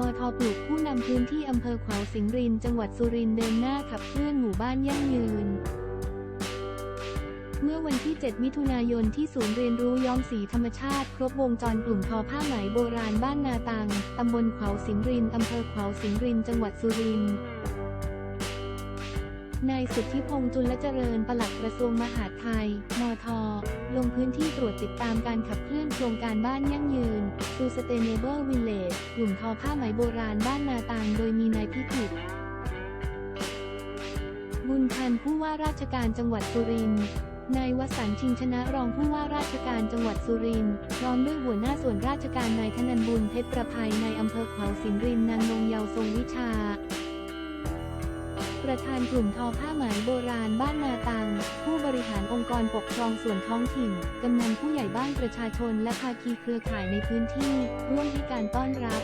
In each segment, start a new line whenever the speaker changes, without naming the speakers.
มทปลูกผู้นำพื้นที่อำเภอขวาวสิงห์ริน จังหวัดสุรินทร์เดินหน้าขับเคลื่อนหมู่บ้านยั่งยืน เมื่อวันที่ 7 มิถุนายนที่ศูนย์เรียนรู้ย้อมสีธรรมชาติ ครบวงจรกลุ่มทอผ้าไหมโบราณบ้านนาตัง ตำบลขวาวสิงห์ริน อำเภอขวาวสิงห์ริน จังหวัดสุรินทร์ นายสุทธิพงษ์จุลเจริญปลัดกระทรวงมหาดไทย มท ลงพื้นที่ตรวจติดตามการขับเคลื่อนโครงการบ้านยั่งยืน Sustainable Village กลุ่มทอผ้าไหมโบราณบ้านนาตางโดยมีนายพิกิตบุญทันผู้ว่าราชการจังหวัดสุรินทร์นายวสันชิงชนะรองผู้ว่าราชการจังหวัดสุรินทร์พร้อมด้วยหัวหน้าส่วนราชการนายธนันบุญเพชรประภัยในอำเภอเขาสิงรินนางนงเยาวทรงวิชา ประธานกลุ่มทอผ้าไหมโบราณบ้านนาตัง ผู้บริหารองค์กรปกครองส่วนท้องถิ่น กำนันผู้ใหญ่บ้านประชาชนและภาคีเครือข่ายในพื้นที่ ร่วมให้การต้อนรับ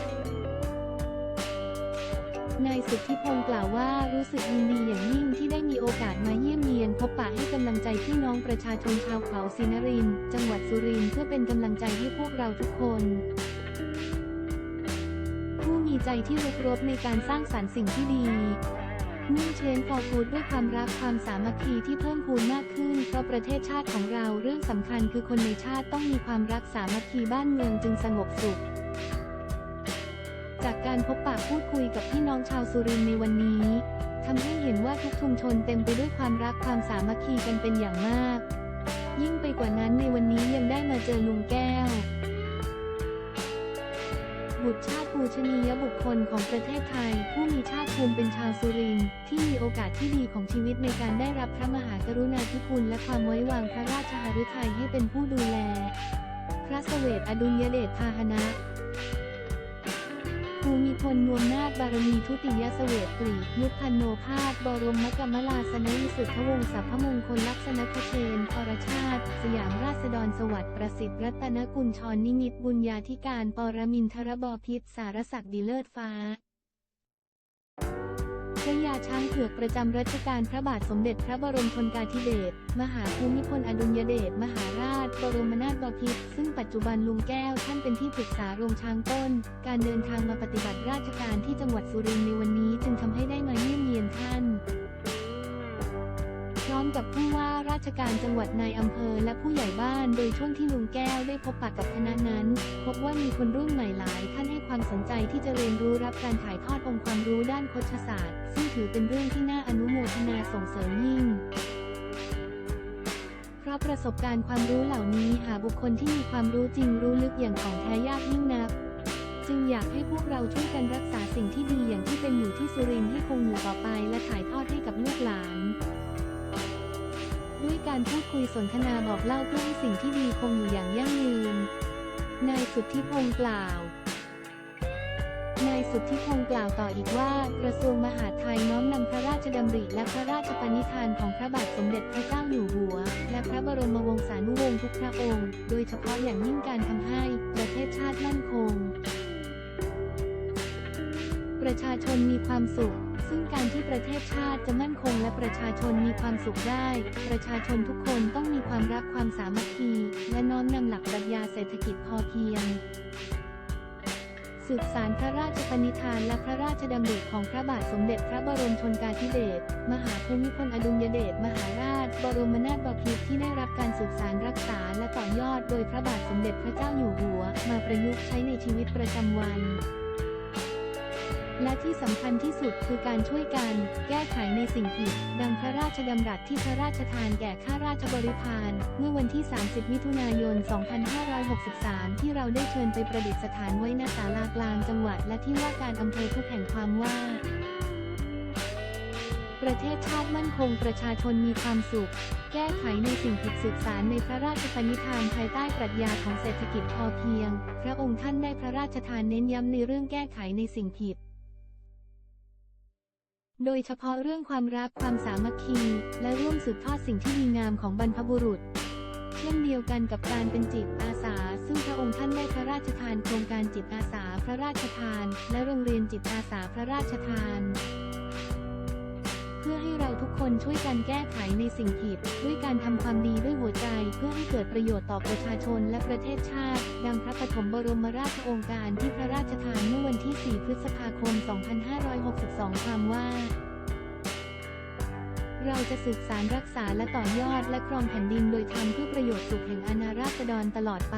นายสุทธิพงศ์กล่าวว่ารู้สึกยินดีอย่างยิ่งที่ได้มีโอกาสมาเยี่ยมเยียน พบปะให้กำลังใจพี่น้องประชาชนชาวเขาศรีนริน จังหวัดสุรินทร์เพื่อเป็นกำลังใจให้พวกเราทุกคน ผู้มีใจที่รุกรบในการสร้างสรรค์สิ่งที่ดี มุ่งเชนฟอร์ฟูดด้วยความรักความสามัคคีที่เพิ่มพูนมากขึ้นเพราะประเทศชาติของเราเรื่องสำคัญคือคนในชาติต้องมีความรักสามัคคีบ้านเมืองจึงสงบสุข จากการพบปะพูดคุยกับพี่น้องชาวสุรินในวันนี้ทำให้เห็นว่าทุกชุมชนเต็มไปด้วยความรักความสามัคคีกันเป็นอย่างมาก ยิ่งไปกว่านั้นในวันนี้ยังได้มาเจอลุงแก้ว บุตรชาติปูชนียบุคคลของประเทศไทย ผู้มีชาติภูมิเป็นชาวสุรินทร์ที่มีโอกาสที่ดีของชีวิตในการได้รับพระมหากรุณาธิคุณและความไว้วางพระราชหฤทัยให้เป็นผู้ดูแล พระเสวตอดุลยเดชพาหนะ พลนวมนาถบารมีทุติยเสวตกรีมุพันโนภาสบรมมกมลาสนวิสุทธวงศ์สัพพมงคลลักษณคเชนปรชาติ สยามราษฎรสวัสดิ์ประสิทธิ์รัตนกุลชรนิมิตบุญญาธิการปรมินทรบพิษสารศักดิ์ดีเลิศฟ้า พระยาช้างเผือกประจำรัชกาลพระบาทสมเด็จพระบรมชนกาธิเบศรมหาภูมิพลอดุลยเดชมหาราช บรมนาถบพิตรซึ่งปัจจุบันลุงแก้วท่านเป็นที่ปรึกษาโรงช้างต้น การเดินทางมาปฏิบัติราชการที่จังหวัดสุรินทร์ในวันนี้จึงทำให้ได้มาเยี่ยมเยียนท่าน มกับผู้ว่าราชการจังหวัดนายอำเภอและผู้ใหญ่บ้าน โดยช่วงที่ลุงแก้วได้พบปะกับคณะนั้น พบว่ามีคนรุ่นใหม่หลายท่านให้ความสนใจที่จะเรียนรู้รับการถ่ายทอดองค์ความรู้ด้านโคชศาสตร์ ซึ่งถือเป็นเรื่องที่น่าอนุโมทนาส่งเสริมยิ่งเพราะประสบการณ์ความรู้เหล่านี้หาบุคคลที่มีความรู้จริงรู้ลึกอย่างของแท้ยากยิ่งนักจึงอยากให้พวกเราช่วยกันรักษาสิ่งที่ดีอย่างที่เป็นอยู่ที่สุรินทร์ให้คงอยู่ต่อไปและถ่ายทอดให้กับลูกหลาน การพูดคุยสนทนาบอกเล่าเพื่อให้สิ่งที่ดีคงอยู่อย่างยั่งยืน นายสุทธิพงศ์กล่าว นายสุทธิพงศ์กล่าวต่ออีกว่า กระทรวงมหาดไทยน้อมนำพระราชดำริและพระราชปณิธานของพระบาทสมเด็จพระเจ้าอยู่หัว และพระบรมวงศานุวงศ์ทุกพระองค์ โดยเฉพาะอย่างยิ่งการทำให้ประเทศชาติมั่นคง ประชาชนมีความสุข ซึ่งการที่ประเทศชาติจะมั่นคงและประชาชนมีความสุขได้ ประชาชนทุกคนต้องมีความรักความสามัคคี และน้อมนำหลักปรัชญาเศรษฐกิจพอเพียง สืบสารพระราชปณิธานและพระราชดำริของพระบาทสมเด็จพระบรมชนกาธิเบศรมหาภูมิพลอดุลยเดชมหาราช บรมนาถบพิตรที่ได้รับการสืบสารรักษาและต่อยอดโดยพระบาทสมเด็จพระเจ้าอยู่หัว มาประยุกต์ใช้ในชีวิตประจำวัน และที่สำคัญที่สุดคือการช่วยกัน แก้ไขในสิ่งผิด ดังพระราชดำรัสที่พระราชทานแก่ข้าราชบริพารเมื่อวันที่ 30 มิถุนายน 2563 ที่เราได้เชิญไปประดิษฐานไว้ณศาลากลางจังหวัด และที่ว่าการอำเภอทุกแห่งความว่าประเทศชาติมั่นคงประชาชนมีความสุข แก้ไขในสิ่งผิดสืบสารในพระราชปณิธานภายใต้ปรัชญาของเศรษฐกิจพอเพียง พระองค์ท่านได้พระราชทานเน้นย้ำในเรื่องแก้ไขในสิ่งผิด โดยเฉพาะเรื่องความรักความสามัคคี และร่วมสืบทอดสิ่งที่ดีงามของบรรพบุรุษ เช่นเดียวกันกับการเป็นจิตอาสา ซึ่งพระองค์ท่านได้พระราชทานโครงการจิตอาสาพระราชทาน และโรงเรียนจิตอาสาพระราชทาน พื่อให้เราทุกคนช่วยกันแก้ไขในสิ่งผิด ด้วยการทำความดีด้วยหัวใจ เพื่อให้เกิดประโยชน์ต่อประชาชนและประเทศชาติ ดังพระปฐมบรมราชโองการที่พระราชทานเมื่อวันที่ 4 พฤษภาคม 2562 ความว่าเราจะสืบสารรักษาและต่อยอดและครองแผ่นดินโดยทำเพื่อประโยชน์สุขแห่งอาณาราษฎรตลอดไป